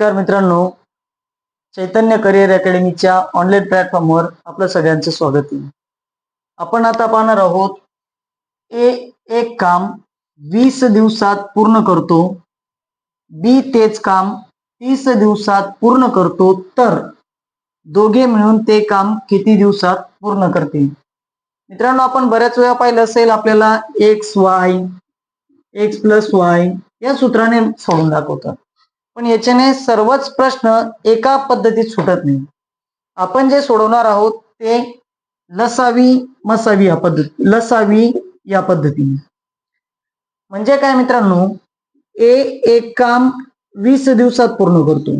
नमस्कार मित्रांनो. चैतन्य career अकॅडमीच्या online प्लॅटफॉर्मवर आपलं सगळ्यांचं स्वागत आहे. आपण आता पाहणार आहोत ए एक काम वीस दिवसात पूर्ण करतो बी तेच काम तीस दिवसात पूर्ण करतो तर दोघे मिळून ते काम किती दिवसात पूर्ण करते मित्रांनो आपण बऱ्याच वेळा पाहिलं असेल आपल्याला X Y X plus Y या सूत्राने सोडून दाखवतात. पण याच्याने सर्वच प्रश्न एका पद्धतीत सुटत नाही. आपण जे सोडवणार आहोत ते लसावी मसावी या पद्धती लसावी या पद्धतीने. म्हणजे काय मित्रांनो? ए एक काम वीस दिवसात पूर्ण करतो.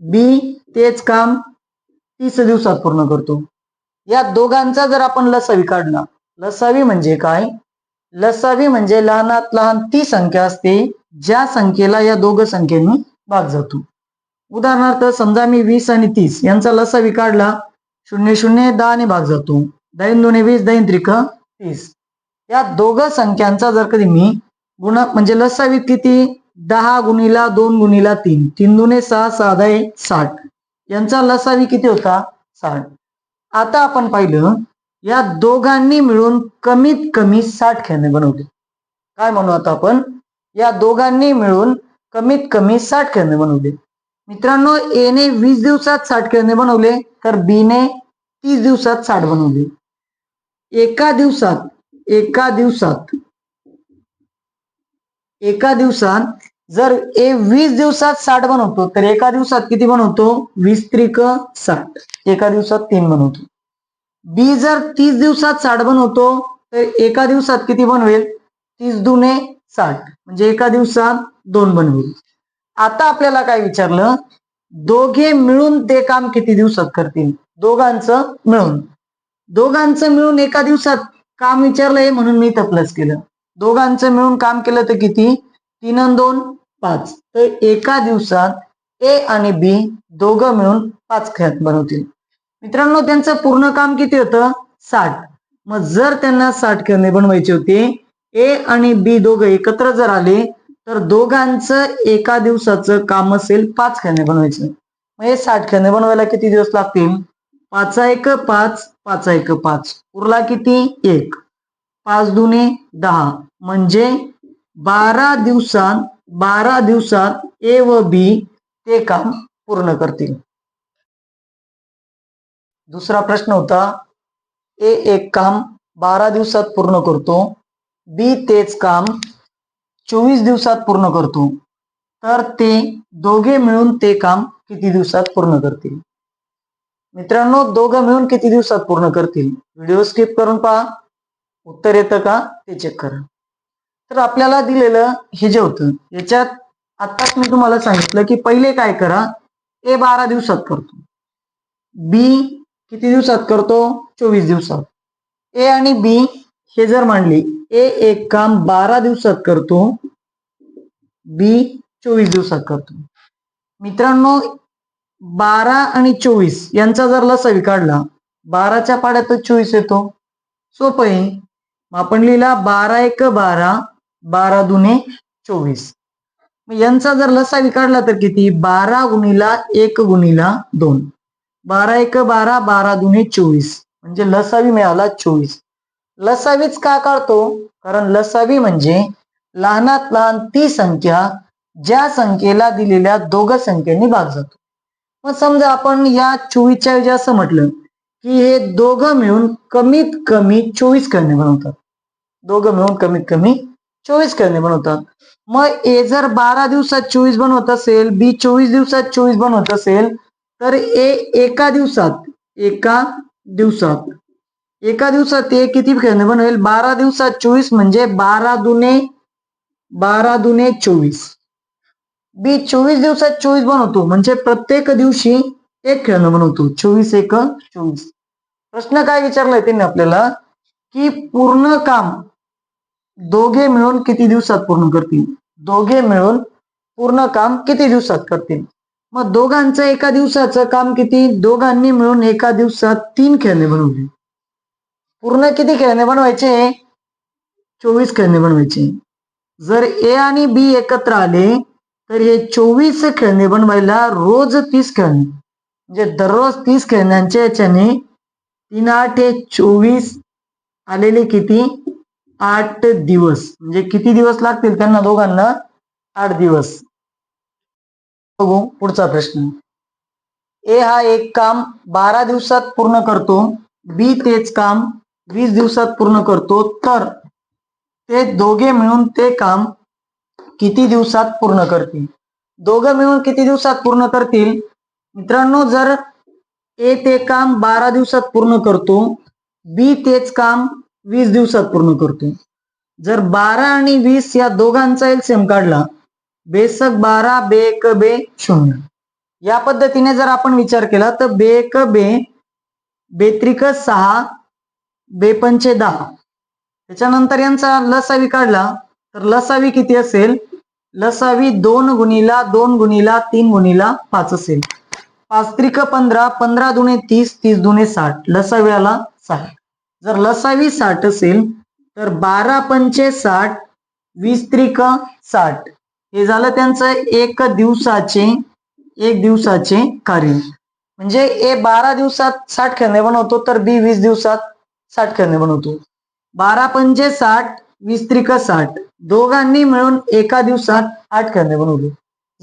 बी तेच काम तीस दिवसात पूर्ण करतो. या दोघांचा जर आपण लसावी काढला लसावी म्हणजे काय? लसावी म्हणजे लहानात लहान ती संख्या असते ज्या संख्येला या दोघ संख्येनी भाग जातो. उदाहरणार्थ समजा मी वीस आणि तीस यांचा लसावी काढला शून्य शून्य दहा भाग जातो. दैन दोन्ही वीस दैन त्रिक तीस. या दोघ संख्यांचा जर कधी मी गुण म्हणजे लसावीत किती दहा गुणीला दोन गुणीला तीन. तीन दुने सहा सहा दहा साठ. यांचा लसावी किती होता? साठ. आता आपण पाहिलं या दोघांनी मिळून कमीत कमी साठ खेळणे बनवले. काय म्हणू आता आपण? या दोघांनी मिळून कमीत कमी साठ खेळणे बनवले. मित्रांनो ए ने वीस दिवसात साठ खेळणे बनवले तर बी ने तीस दिवसात साठ बनवले. एका दिवसात एका दिवसात एका दिवसात जर ए वीस दिवसात साठ बनवतो तर एका दिवसात किती बनवतो? वीस त्रिक साठ. एका दिवसात तीन बनवतो. बी जर तीस दिवसात साठ बनवतो तर एका दिवसात किती बनवेल? तीस दुने साठ. म्हणजे एका दिवसात दोन बनवेल. आता आपल्याला काय विचारलं? दोघे मिळून ते काम किती दिवसात करतील? दोघांचं मिळून. दोघांचं मिळून एका दिवसात काम विचारलंय म्हणून मी तपलस केलं. दोघांचं मिळून काम केलं तर किती? तीन दोन पाच. तर एका दिवसात ए आणि बी दोघं मिळून पाच खेळात बनवतील. मित्रांनो त्यांचं पूर्ण काम किती होतं? साठ. मग जर त्यांना साठ खेळणे बनवायचे होते ए आणि बी दोघं एकत्र जर आले तर दोघांचं एका दिवसाचं काम असेल पाच खेळणे बनवायचं. मग हे साठ खेळणे बनवायला किती दिवस लागतील? पाच एक पाच पाच एक पाच. उरला किती? एक. पाच दुने दहा. म्हणजे बारा दिवसात बारा दिवसात ए व बी ते काम पूर्ण करतील. दुसरा प्रश्न होता ए एक काम बारा दिवसात पूर्ण करतो बी तेच काम चोवीस दिवसात पूर्ण करतो. तर ते दोघे मिळून ते काम किती दिवसात पूर्ण करतील? मित्रांनो दोघं मिळून किती दिवसात पूर्ण करतील? व्हिडिओ स्किप करून पहा. उत्तर येतं का? ते चेक करा. तर आपल्याला दिलेलं हे जे होतं याच्यात आत्ताच मी तुम्हाला सांगितलं की पहिले काय करा? ए बारा दिवसात करतो. बी किती दिवसात करतो? चोवीस दिवसात. ए आणि बी हे जर मांडली ए एक काम बारा दिवसात करतो बी चोवीस दिवसात करतो. मित्रांनो बारा आणि चोवीस यांचा जर लसावी काढला बाराच्या पाड्यातच चोवीस येतो. सोपं आहे. आपण लिहिला बारा एक बारा बारा दुने चोवीस. मग यांचा जर लसावी काढला तर किती? बारा गुणीला एक गुणीला दोन. बारा एक बारा बारा दुने चोवीस. म्हणजे लसावी मिळाला चोवीस. लसावीच का काढतो? कारण लसावी म्हणजे लहानात लहान ती संख्या ज्या संख्येला दिलेल्या दोघ संख्येने भाग जातो. मग समजा आपण या चोवीसच्या ऐवजी असं म्हटलं की हे दोघं मिळून कमीत कमी चोवीस करणे बनवतात. दोघं मिळून कमीत कमी चोवीस करणे बनवतात. मग ए जर बारा दिवसात चोवीस बनवत असेल बी चोवीस दिवसात चोवीस बनवत असेल तर ए एका दिवसात एका दिवसात एका दिवसात ते किती खेळणे बनवेल? बारा दिवसात चोवीस म्हणजे बारा दुने बारा दुने चोवीस. बी चोवीस दिवसात चोवीस बनवतो. म्हणजे प्रत्येक दिवशी एक खेळणं बनवतो. चोवीस एक चोवीस. प्रश्न काय विचारलाय त्यांनी आपल्याला? की पूर्ण काम दोघे मिळून किती दिवसात पूर्ण करतील? दोघे मिळून पूर्ण काम किती दिवसात करतील? मग दोघांचं एका दिवसाचं काम किती? दोघांनी मिळून एका दिवसात तीन खेळणे बनवले. पूर्ण किती खेळणे बनवायचे? चोवीस खेळणे बनवायचे. जर ए आणि बी एकत्र आले तर हे चोवीस खेळणे बनवायला रोज तीस खेळणे. म्हणजे दररोज तीस खेळण्यांच्या याच्याने तीन आठ हे चोवीस आलेले किती? आठ दिवस. म्हणजे किती दिवस लागतील त्यांना दोघांना? आठ दिवस. बघू पुढचा प्रश्न. ए हा एक काम बारा दिवसात पूर्ण करतो. बी तेच काम वीस दिवसात पूर्ण करतो तर ते दोघे मिळून ते काम किती दिवसात पूर्ण करतील? दोघं मिळून किती दिवसात पूर्ण करतील? मित्रांनो जर ए ते काम बारा दिवसात पूर्ण करतो बी तेच काम वीस दिवसात पूर्ण करतो. जर बारा आणि वीस या दोघांचा एलसीएम काढला बेसक बारा बे एक बे शून्य. या पद्धतीने जर आपण विचार केला तर बे एक बे बेत्रिक सहा बेपंचे दहा. त्याच्यानंतर यांचा लसावी काढला तर लसावी किती असेल? लसावी दोन गुणीला दोन गुणीला तीन गुणीला पाच असेल. पाच त्रिक पंधरा पंधरा दुणे तीस तीस दुणे साठ. लसावी आला साठ. जर लसावी साठ असेल तर बारा पंचे साठ वीस त्रिक साठ. हे झालं त्यांचं एक दिवसाचे एक दिवसाचे कार्य. म्हणजे ए बारा दिवसात साठ खेळणे बनवतो तर बी वीस दिवसात साठ खेळणे बनवतो. बारा पंचे साठ वीस त्रिक साठ. दोघांनी मिळून एका दिवसात आठ खेळणे बनवले.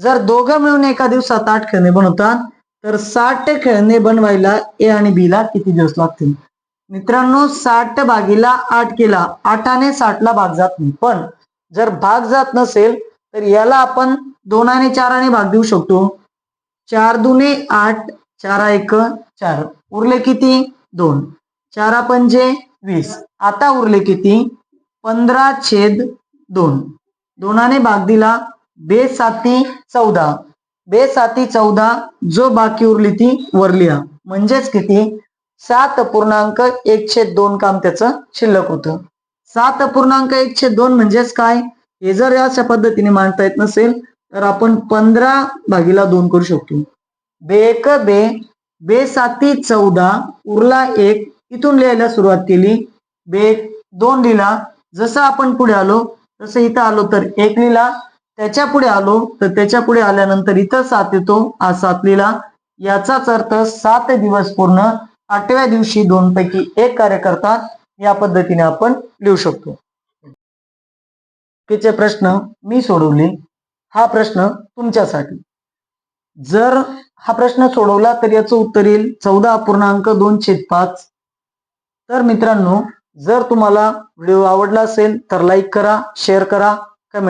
जर दोघं मिळून एका दिवसात आठ खेळणे बनवतात तर साठ खेळणे बनवायला ए आणि बी ला किती दिवस लागतील? मित्रांनो साठ भागीला आठ केला आठाने साठला भाग जात नाही. पण जर भाग जात नसेल तर याला आपण दोनाने चाराने भाग देऊ शकतो. चार दुने आठ चारा एक चार. उरले किती? दोन. चारा पंजे वीस. आता उरले किती? पंधरा छेद दोन. दोनाने भाग दिला बे साती चौदा. बे साती चौदा जो बाकी उरली ती वरलिया म्हणजेच किती? सात पूर्णांक एकशे दोन काम त्याचं शिल्लक होतं. सात पूर्णांक एकशे दोन म्हणजेच काय? हे जर अशा पद्धतीने मांडता येत नसेल तर आपण पंधरा भागीला दोन करू शकतो. बे एक बे. बे साती चौदा उरला एक इथून लिहायला सुरुवात केली. बेग दोन लिहिला जसं आपण पुढे आलो तसं इथं आलो तर एक लिहिला त्याच्या पुढे आलो तर त्याच्या पुढे आल्यानंतर इथं सात येतो हा सात लिहिला याचाच अर्थ सात दिवस पूर्ण आठव्या दिवशी दोन पैकी एक कार्य करतात. या पद्धतीने आपण लिहू शकतो. बाकीचे प्रश्न मी सोडवले. हा प्रश्न तुमच्यासाठी. जर हा प्रश्न सोडवला तर याचं उत्तर येईल चौदा पूर्णांक दोन छेद पाच. तर मित्रांनो जर तुम्हाला व्हिडिओ आवडला असेल तर लाईक करा शेअर करा.